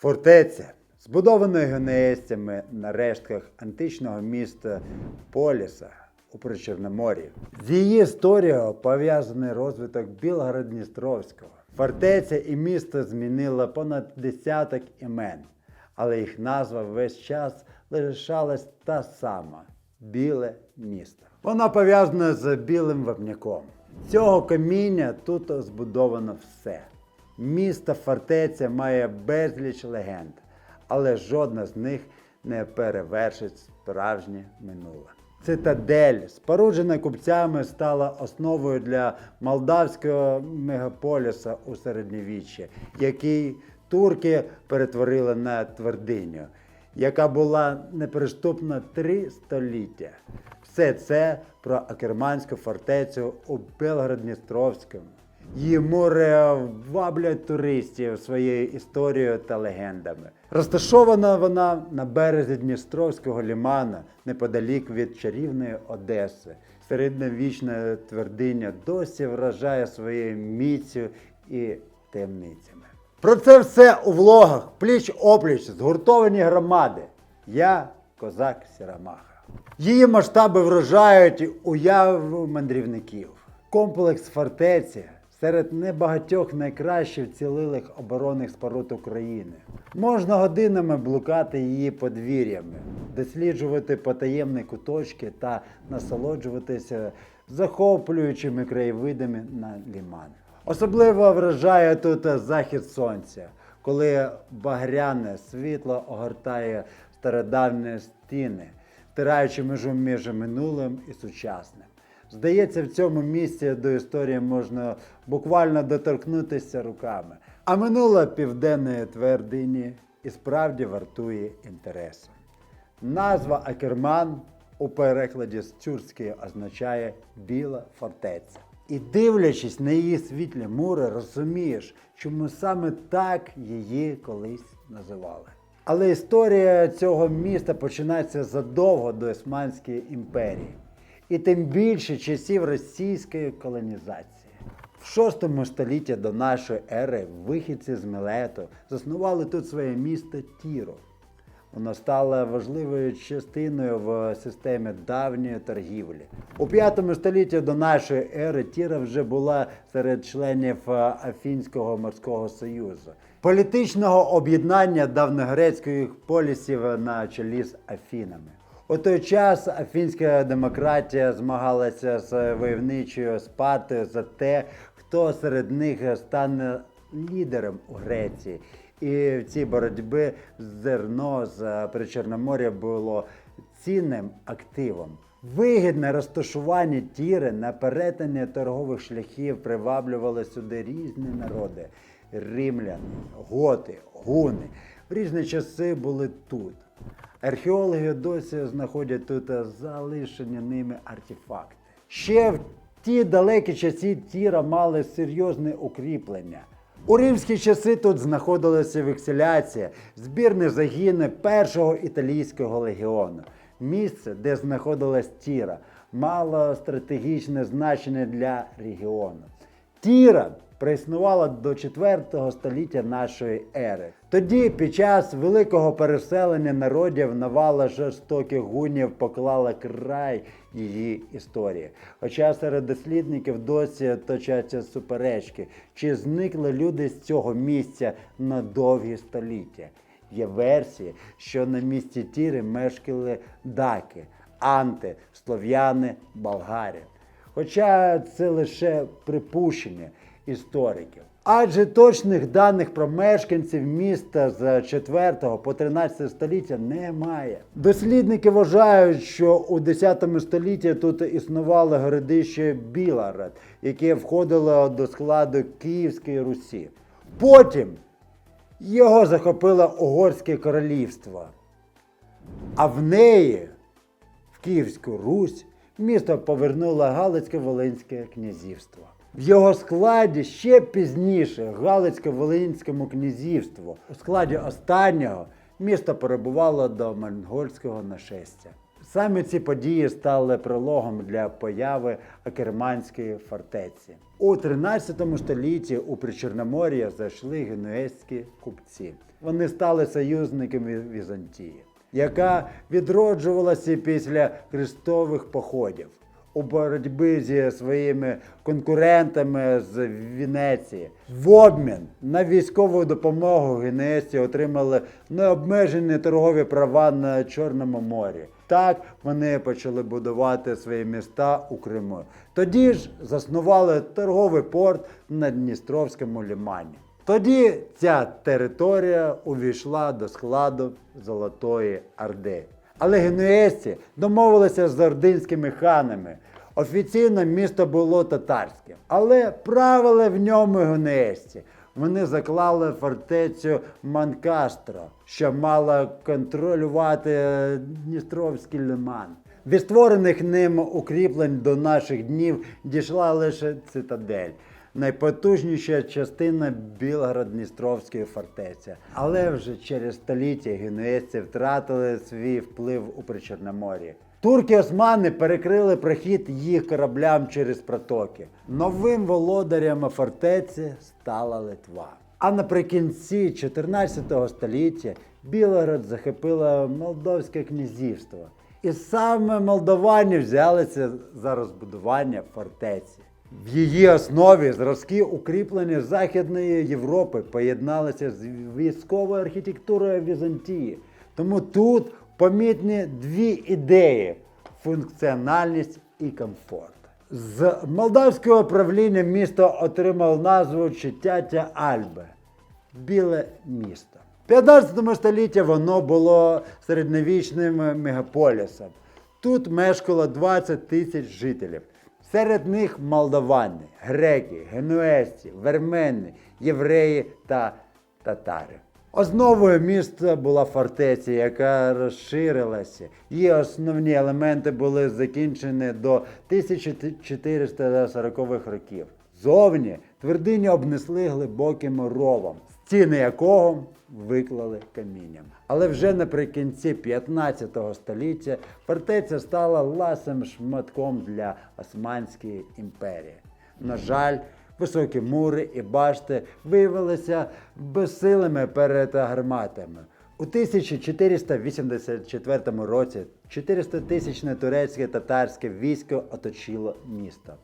Фортеця, збудована генеїстами на рештках античного міста Поліса у Причорномор'ї. З її історією пов'язаний розвиток Білгород-Дністровського. Фортеця і місто змінило понад десяток імен, але їх назва весь час лишалась та сама біле місто. Вона пов'язана з білим вапняком. Цього каміння тут збудовано все. Місто фортеця має безліч легенд, але жодна з них не перевершить справжнє минуле. Цитадель, споруджена купцями, стала основою для молдавського мегаполіса у середньовіччі, який турки перетворили на твердиню, яка була неприступна три століття. Все це про Акерманську фортецю у Белгород-Дністровському. Її море ваблять туристів своєю історією та легендами. Розташована вона на березі Дністровського лімана, неподалік від чарівної Одеси. Середньовічна твердиня досі вражає своєю міцю і таємницями. Про це все у влогах пліч опліч згуртовані громади. Я козак Сірамаха. Її масштаби вражають уяву мандрівників. Комплекс фортеці серед небагатьох найкращих цілилих оборонних споруд України. Можна годинами блукати її подвір'ями, досліджувати потаємні куточки та насолоджуватися захоплюючими краєвидами на ліман. Особливо вражає тут захід сонця, коли багряне світло огортає стародавні стіни, стираючи межу між минулим і сучасним. Здається, в цьому місці до історії можна буквально доторкнутися руками. А минуле південної твердині і справді вартує інтересу. Назва Акерман у перекладі з тюркської означає Біла фортеця. І дивлячись на її світлі мури, розумієш, чому саме так її колись називали. Але історія цього міста починається задовго до Османської імперії, і тим більше часів російської колонізації. В VI столітті до нашої ери вихідці з Мілету заснували тут своє місто Тіро. Воно стало важливою частиною в системі давньої торгівлі. У V столітті до нашої ери Тіра вже була серед членів е, Афінського морського союзу, політичного об'єднання давньогрецьких полісів на чолі з Афінами. У той час афінська демократія змагалася з войовничою Спартою за те, хто серед них стане лідером у Греції. І в цій боротьбі зерно з Причорномор'я було цінним активом. Вигідне розташування тіри на перетині торгових шляхів приваблювали сюди різні народи: римляни, готи, гуни. В різні часи були тут. Археологи досі знаходять тут залишені ними артефакти. Ще в ті далекі часи тіра мали серйозне укріплення. У римські часи тут знаходилася векселяція, збірні загіни першого італійського легіону. Місце, де знаходилась тіра, мало стратегічне значення для регіону. Тіра проіснувала до 4 століття нашої ери. Тоді, під час великого переселення народів, навала жорстоких гунів поклала край її історії. Хоча серед дослідників досі точаться суперечки, чи зникли люди з цього місця на довгі століття. Є версії, що на місці Тіри мешкали даки, анти, слов'яни, болгари. Хоча це лише припущення істориків. Адже точних даних про мешканців міста з 4 по 13 століття немає. Дослідники вважають, що у 10 столітті тут існувало городище Біларад, яке входило до складу Київської Русі. Потім його захопило Угорське королівство. А в неї, в Київську Русь, місто повернуло Галицько-Волинське князівство. В його складі ще пізніше Галицько-Волинському князівству. У складі останнього місто перебувало до монгольського нашестя. Саме ці події стали прологом для появи Акерманської фортеці. У 13 столітті у Причорномор'я зайшли генуезькі купці. вони стали союзниками Візантії, яка відроджувалася після хрестових походів у боротьбі зі своїми конкурентами з Венеції. В обмін на військову допомогу генеївці отримали необмежені торгові права на Чорному морі. Так вони почали будувати свої міста у Криму. Тоді ж заснували торговий порт на Дністровському лімані. Тоді ця територія увійшла до складу Золотої Орди. Але генуезці домовилися з ординськими ханами. Офіційно місто було татарським, але правили в ньому генуезці. Вони заклали фортецю Манкастро, що мала контролювати е, Дністровський лиман. Від створених ним укріплень до наших днів дійшла лише цитадель найпотужніша частина Білгород-Дністровської фортеці. Але вже через століття генуезці втратили свій вплив у Причорномор'ї. Турки-османи перекрили прохід їх кораблям через протоки. Новим володарем фортеці стала Литва. А наприкінці 14 століття Білгород захопило Молдовське князівство. І саме молдовані взялися за розбудування фортеці. В її основі зразки укріплення Західної Європи поєдналися з військовою архітектурою Візантії. Тому тут помітні дві ідеї: функціональність і комфорт. З молдавського правління місто отримало назву Читятя Альбе біле місто. В 15 столітті воно було середньовічним мегаполісом. Тут мешкало 20 тисяч жителів. Серед них молдавани, греки, генуезці, вермени, євреї та татари. Основою міста була фортеця, яка розширилася. Її основні елементи були закінчені до 1440-х років. Зовні твердиню обнесли глибоким ровом, стіни якого виклали камінням. Але вже наприкінці 15 століття фортеця стала ласим шматком для Османської імперії. На жаль, високі мури і башти виявилися безсилими перед гарматами. У 1484 році 400-тисячне турецьке татарське військо оточило місто.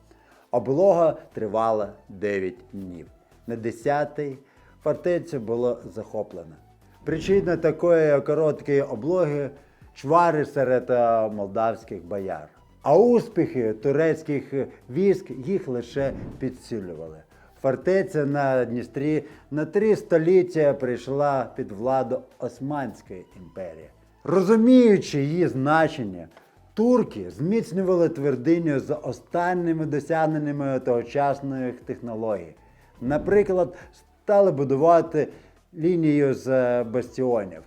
Облога тривала 9 днів. На 10-й фортецю було захоплено. Причина такої короткої облоги чвари серед е, молдавських бояр. А успіхи турецьких військ їх лише підсилювали. Фортеця на Дністрі на три століття прийшла під владу Османської імперії. Розуміючи її значення, турки зміцнювали твердиню з останніми досягненнями тогочасних технологій. Наприклад, стали будувати лінію з е, бастіонів.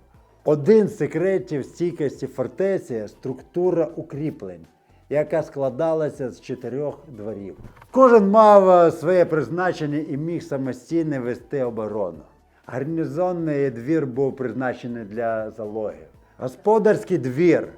Один з секретів стійкості фортеці структура укріплень, яка складалася з чотирьох дворів. Кожен мав е, своє призначення і міг самостійно вести оборону. Гарнізонний двір був призначений для залогів. Господарський двір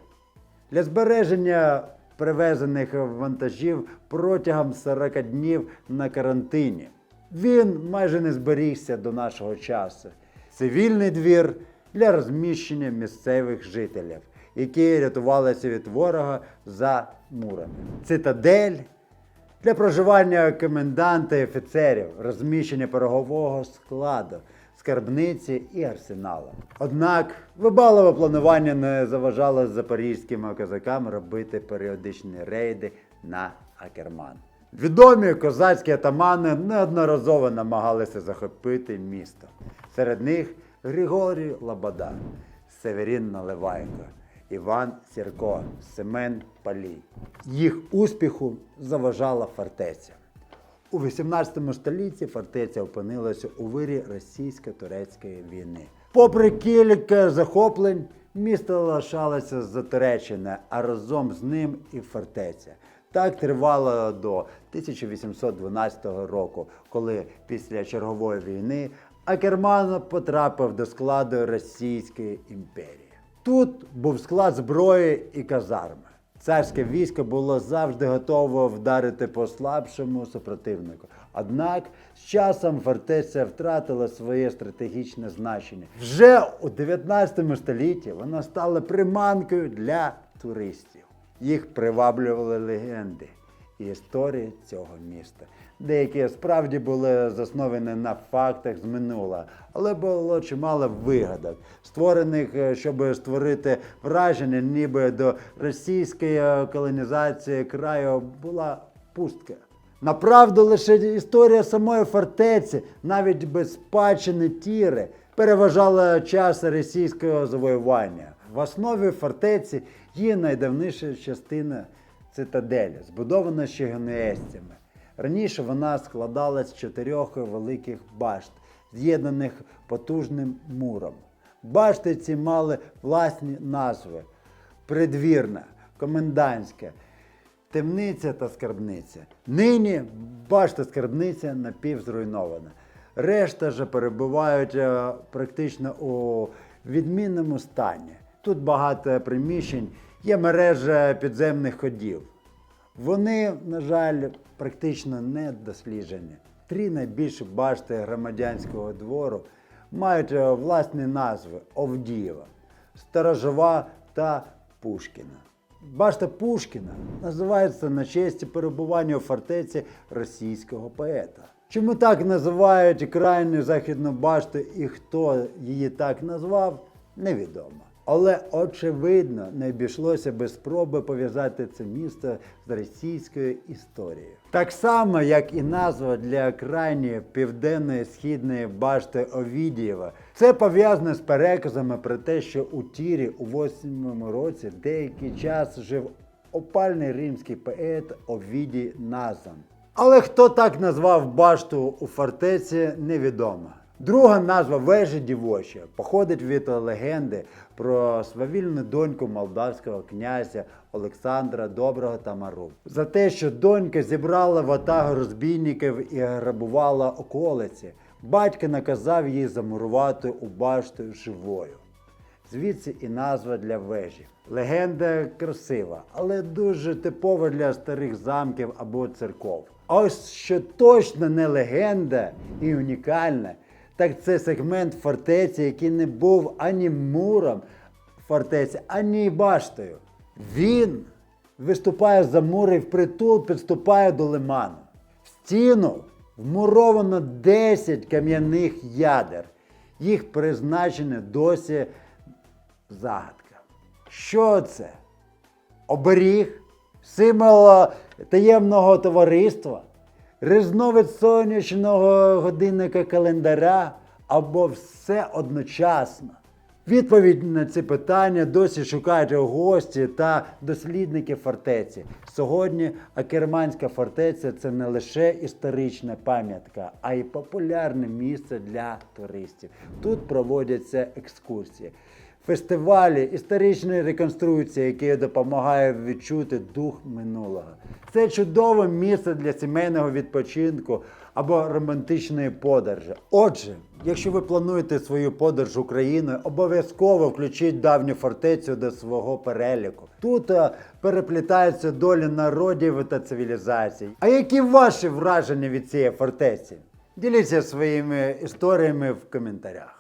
для збереження привезених вантажів протягом 40 днів на карантині. Він майже не зберігся до нашого часу. Цивільний двір для розміщення місцевих жителів, які рятувалися від ворога за мурами. Цитадель для проживання коменданта і офіцерів, розміщення перегового складу, скарбниці і арсеналу. Однак вибалове планування не заважало запорізьким козакам робити періодичні рейди на Акерман. Відомі козацькі атамани неодноразово намагалися захопити місто. Серед них Григорій Лобода, Северін Наливайко, Іван Сірко, Семен Палій. Їх успіху заважала фортеця. У 18 столітті фортеця опинилася у вирі російсько-турецької війни. Попри кілька захоплень, місто лишалося затеречене, а разом з ним і фортеця. Так тривало до 1812 року, коли після чергової війни Акерман потрапив до складу Російської імперії. Тут був склад зброї і казарми. Царське військо було завжди готово вдарити по слабшому супротивнику. Однак з часом фортеця втратила своє стратегічне значення. Вже у 19 столітті вона стала приманкою для туристів. Їх приваблювали легенди і історії цього міста. Деякі справді були засновані на фактах з минулого, але було чимало вигадок, створених, е, щоб створити враження, ніби до російської е, колонізації краю була пустка. Направду лише історія самої фортеці, навіть без спадщини тіри, переважала час російського завоювання. В основі фортеці є найдавніша частина цитаделі, збудована ще генуезцями. Раніше вона складалась з чотирьох великих башт, з'єднаних потужним муром. Башти ці мали власні назви: придвірна, комендантська, темниця та скарбниця. Нині башта скарбниця напівзруйнована. Решта ж перебувають е, практично у відмінному стані. Тут багато приміщень, є мережа підземних ходів. Вони, на жаль, практично не досліджені. Три найбільші башти громадянського двору мають е, власні назви Овдієва, Сторожова та Пушкіна. Башта Пушкіна називається на честь перебування у фортеці російського поета. Чому так називають крайню західну башту і хто її так назвав, невідомо. Але очевидно не обійшлося без спроби пов'язати це місто з російською історією. Так само, як і назва для крайньої південної східної башти Овідієва. Це пов'язано з переказами про те, що у Тірі у 8 році деякий час жив опальний римський поет Овідій Назан. Але хто так назвав башту у фортеці, невідомо. Друга назва вежі дівоча походить від легенди про свавільну доньку молдавського князя Олександра Доброго та Мару. За те, що донька зібрала ватагу розбійників і грабувала околиці, батько наказав їй замурувати у башту живою. Звідси і назва для вежі. Легенда красива, але дуже типова для старих замків або церков. А ось що точно не легенда і унікальна, так це сегмент фортеці, який не був ані муром фортеці, ані баштою. Він виступає за мури і впритул підступає до лиману. В стіну вмуровано 10 кам'яних ядер. Їх призначення досі загадка. Що це? Оберіг, символ таємного товариства, різновид сонячного годинника календаря або все одночасно. Відповідь на ці питання досі шукають гості та дослідники фортеці. Сьогодні Акерманська фортеця це не лише історична пам'ятка, а й популярне місце для туристів. Тут проводяться екскурсії, фестивалі, історичні реконструкції, які допомагають відчути дух минулого. Це чудове місце для сімейного відпочинку або романтичної подорожі. Отже, якщо ви плануєте свою подорож Україною, обов'язково включіть давню фортецю до свого переліку. Тут е, переплітаються долі народів та цивілізацій. А які ваші враження від цієї фортеці? Діліться своїми історіями в коментарях.